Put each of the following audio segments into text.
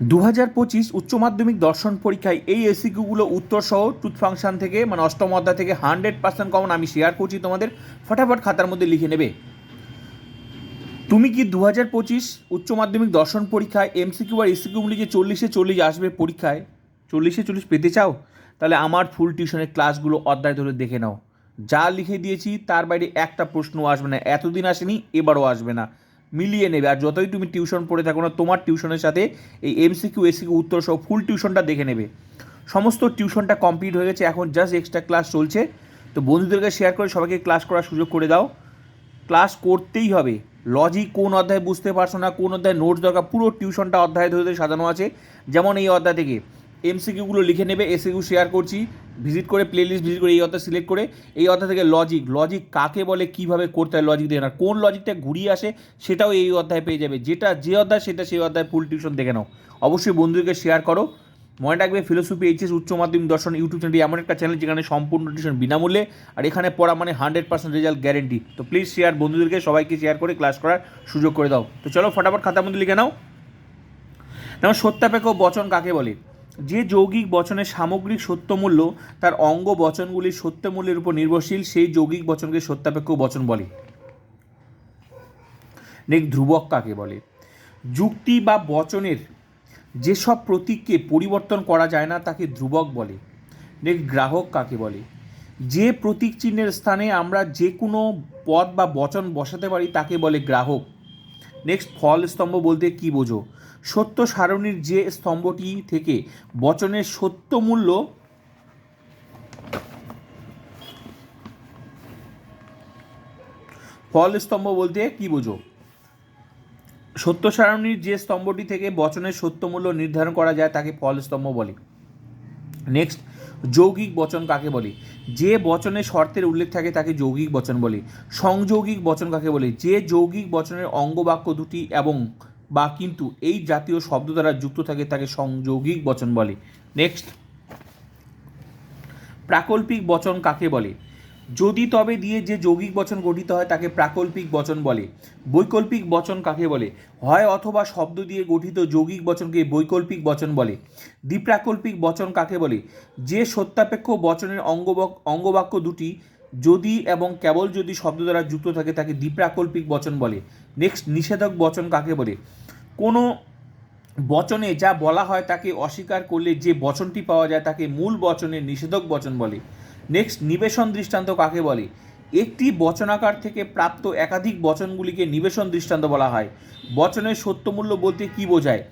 দু হাজার পঁচিশ উচ্চ মাধ্যমিক দর্শন পরীক্ষায় এই এসিকিউগুলো উত্তর সহ টুথ ফাংশন থেকে মানে অষ্টম অধ্যায় থেকে হান্ড্রেড পার্সেন্ট কমন আমি শেয়ার করছি তোমাদের। ফটাফট খাতার মধ্যে লিখে নেবে। তুমি কি দু হাজার পঁচিশ উচ্চ মাধ্যমিক দর্শন পরীক্ষায় এমসিকিউ আর এসিকিউগুলি যে চল্লিশে চল্লিশ আসবে পরীক্ষায়, চল্লিশে চল্লিশ পেতে চাও? তাহলে আমার ফুল টিউশনের ক্লাসগুলো অধ্যায় ধরে দেখে নাও। যা লিখে দিয়েছি, তার বাইরে একটা প্রশ্ন আসবে না। এতদিন আসেনি, এবারও আসবে না। মিলিয়ে নেবে। আর যতই তুমি টিউশন পড়ে থাকো না, তোমার টিউশনের সাথে এই এমসিকিউ এসিকিউ উত্তর সহ ফুল টিউশনটা দেখে নেবে। সমস্ত টিউশনটা কমপ্লিট হয়ে গেছে, এখন জাস্ট এক্সট্রা ক্লাস চলছে। তো বন্ধুদেরকে শেয়ার করে সবাইকে ক্লাস করার সুযোগ করে দাও। ক্লাস করতেই হবে। লজিক কোন অধ্যায় বুঝতে পারছ না, কোন অধ্যায় নোটস দরকার, পুরো টিউশনটা অধ্যায় ধরে সাজানো আছে। যেমন এই অধ্যায় থেকে এমসিকিউগুলো লিখে নেবে এসিকিউ শেয়ার করছি। ভিজিট করে প্লেলিস্ট ভিজিট করে এই অধ্যায় সিলেক্ট করে এই অধ্যায় থেকে লজিক লজিক কাকে বলে, কীভাবে করতে হয় লজিক দেখে না কোন লজিকটা ঘুরিয়ে আসে সেটাও এই অধ্যায় পেয়ে যাবে। যেটা যে অধ্যায়, সেটা সেই অধ্যায় ফুল টিউশন দেখে নাও। অবশ্যই বন্ধুদেরকে শেয়ার করো। মনে রাখবে ফিলোসফি এইচএস উচ্চ মাধ্যমিক দর্শন ইউটিউব চ্যানেলটি এমন একটা চ্যানেল যেখানে সম্পূর্ণ টিউশন বিনামূল্যে আর এখানে পড়া মানে হান্ড্রেড পার্সেন্ট রেজাল্ট গ্যারেন্টি তো প্লিজ শেয়ার বন্ধুদেরকে, সবাইকে শেয়ার করে ক্লাস করার সুযোগ করে দাও। তো চলো, ফটাফট খাতার মধ্যে লিখে নাও। যেমন সত্যাপেক্ষ বচন কাকে বলে? যে যৌগিক বচনের সামগ্রিক সত্যমূল্য, তার অঙ্গ বচনগুলির সত্যমূল্যের উপর নির্ভরশীল, সেই যৌগিক বচনকে সত্যাপেক্ষ বচন বলে। নেক ধ্রুবক কাকে বলে? যুক্তি বা বচনের যেসব প্রতীককে পরিবর্তন করা যায় না, তাকে ধ্রুবক বলে। নেক গ্রাহক কাকে বলে? যে প্রতীক চিহ্নের স্থানে আমরা যে কোনো পদ বা বচন বসাতে পারি, তাকে বলে গ্রাহক। নেক্সট ফল স্তম্ভ বলতে কি বোঝো? সত্য সারণীর যে স্তম্ভটি থেকে বচনের সত্য মূল্য ফল স্তম্ভ বলতে কি বোঝো? সত্য সারণীর যে স্তম্ভটি থেকে বচনের সত্য মূল্য নির্ধারণ করা যায়, তাকে ফল স্তম্ভ বলে। নেক্সট যৌগিক বচন কাকে বলে? যে বচনে শর্তের উল্লেখ থাকে তাকে যৌগিক বচন বলে। সংযৌগিক বচন কাকে বলে? যে যৌগিক বচনের অঙ্গবাক্য দুটি এবং বা কিন্তু এই জাতীয় শব্দ দ্বারা যুক্ত থাকে তাকে সংযৌগিক বচন বলে। নেক্সট প্রাকল্পিক বচন কাকে বলে? যদি তবে দিয়ে যে যৌগিক বচন গঠিত হয়, তাকে প্রাকল্পিক বচন বলে। বৈকল্পিক বচন কাকে বলে? হয় অথবা শব্দ দিয়ে গঠিত যৌগিক বচনকে বৈকল্পিক বচন বলে। দ্বিপ্রাকল্পিক বচন কাকে বলে? যে সত্যাপেক্ষ বচনের অঙ্গবাক অঙ্গবাক্য দুটি যদি এবং কেবল যদি শব্দ দ্বারা যুক্ত থাকে, তাকে দ্বিপ্রাকল্পিক বচন বলে। নেক্সট, নিষেধক বচন কাকে বলে? কোনো বচনে যা বলা হয়, তাকে অস্বীকার করলে যে বচনটি পাওয়া যায়, তাকে মূল বচনের নিষেধক বচন বলে। নেক্সট নিবেশন দৃষ্টান্ত কাকে বলে? একটি বচনাকার থেকে প্রাপ্ত একাধিক বচনগুলিকে নিবেশন দৃষ্টান্ত বলা হয়। বচনের সত্যমূল্য বলতে কি বোঝায়?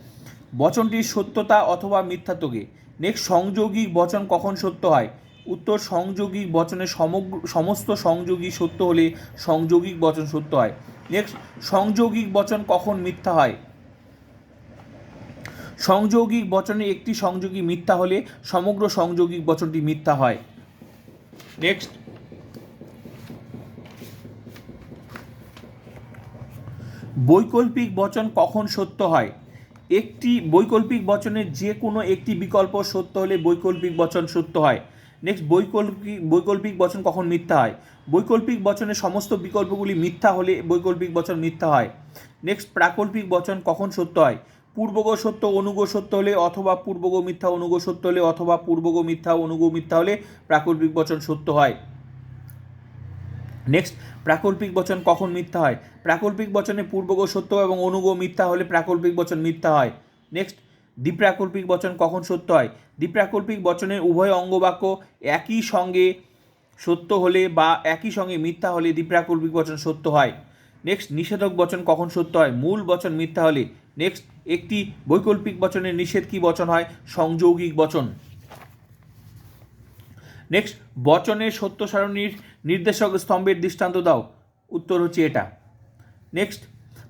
বচনটির সত্যতা অথবা মিথ্যাত্বকে। নেক্সট সংযোগিক বচন কখন সত্য হয়? উত্তর, সংযোগিক বচনের সমগ্র, সমস্ত সংযোগী সত্য হলে সংযোগিক বচন সত্য হয়। নেক্সট সংযোগিক বচন কখন মিথ্যা হয়? সংযোগিক বচনে একটি সংযোগী মিথ্যা হলে সমগ্র সংযোগিক বচনটি মিথ্যা হয়। নেক্সট বৈকল্পিক বচন কখন সত্য হয়? একটি বৈকল্পিক বচনের যে কোনো একটি বিকল্প সত্য হলে বৈকল্পিক বচন সত্য হয়। নেক্সট বৈকল্পিক বৈকল্পিক বচন কখন মিথ্যা হয়? বৈকল্পিক বচনের সমস্ত বিকল্পগুলি মিথ্যা হলে বৈকল্পিক বচন মিথ্যা হয়। নেক্সট প্রাকল্পিক বচন কখন সত্য হয়? পূর্বগ সত্য অনুগ সত্য হলে অথবা পূর্বগ মিথ্যা অনুগ সত্য হলে অথবা পূর্বগ মিথ্যা, অনুগ মিথ্যা হলে প্রাকল্পিক বচন সত্য হয়। নেক্সট প্রাকল্পিক বচন কখন মিথ্যা হয়? প্রাকল্পিক বচনে পূর্বগ সত্য এবং অনুগ মিথ্যা হলে প্রাকল্পিক বচন মিথ্যা হয়। নেক্সট দ্বিপ্রাকল্পিক বচন কখন সত্য হয়? দ্বিপ্রাকল্পিক বচনের উভয় অঙ্গবাক্য একই সঙ্গে সত্য হলে বা একই সঙ্গে মিথ্যা হলে দ্বিপ্রাকল্পিক বচন সত্য হয়। নেক্সট নিষেধক বচন কখন সত্য হয়? মূল বচন মিথ্যা হলে নেক্সট একটি বৈকল্পিক বচনের নিষেধ কি বচন হয়? সংযৌগিক বচন। নেক্সট বচনের সত্য সারণীর নির্দেশক স্তম্ভের দৃষ্টান্ত দাও। উত্তর হচ্ছে এটা। নেক্সট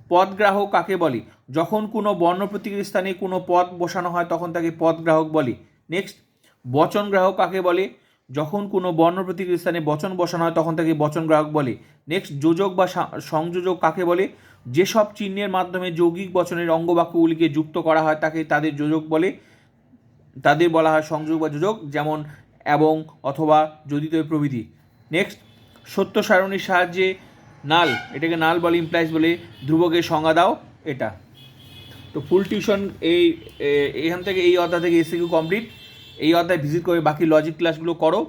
পদগ্রাহক কাকে বলে? যখন কোনো বর্ণ প্রতীকের স্থানে কোনো পদ বসানো হয়, তখন তাকে পদগ্রাহক বলে। নেক্সট বচন গ্রাহক কাকে বলে? যখন কোনো বর্ণ প্রতীকের স্থানে বচন বসানো হয়, তখন তাকে বচন গ্রাহক বলে। নেক্সট যোজক বা সংযোজক কাকে বলে? যেসব চিহ্নের মাধ্যমে যৌগিক বচনের অঙ্গবাক্যগুলিকে যুক্ত করা হয়, তাকে তাদের যোজক বলে, তাদের বলা হয় সংযোগ বা যোজক, যেমন এবং অথবা যদি তো প্রভৃতি। নেক্সট সত্য সারণীর সাহায্যে নাল, এটাকে নাল বলে ইমপ্লাইজ বলে, ধ্রুবকের সংজ্ঞা দাও, এটা। তো ফুল টিউশন এই এখান থেকে এই অধ্যায় থেকে এসিকিউ কমপ্লিট এই অধ্যায় ভিজিট করে বাকি লজিক ক্লাসগুলো করো।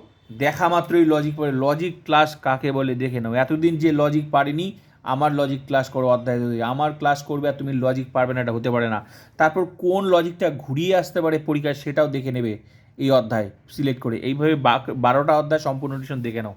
দেখা মাত্রই লজিক পড়ে। লজিক ক্লাস কাকে বলে? দেখে নাও। এতদিন যে লজিক পারিনি আমার লজিক ক্লাস করো, অধ্যায় দুই। আমার ক্লাস করবে আর তুমি লজিক পারবে না, এটা হতে পারে না। তারপর কোন লজিকটা ঘুরিয়ে আসতে পারে পরীক্ষায় সেটাও দেখে নেবে এই অধ্যায় সিলেক্ট করে। এইভাবে বারোটা অধ্যায় সম্পূর্ণ টিউশন দেখে নাও।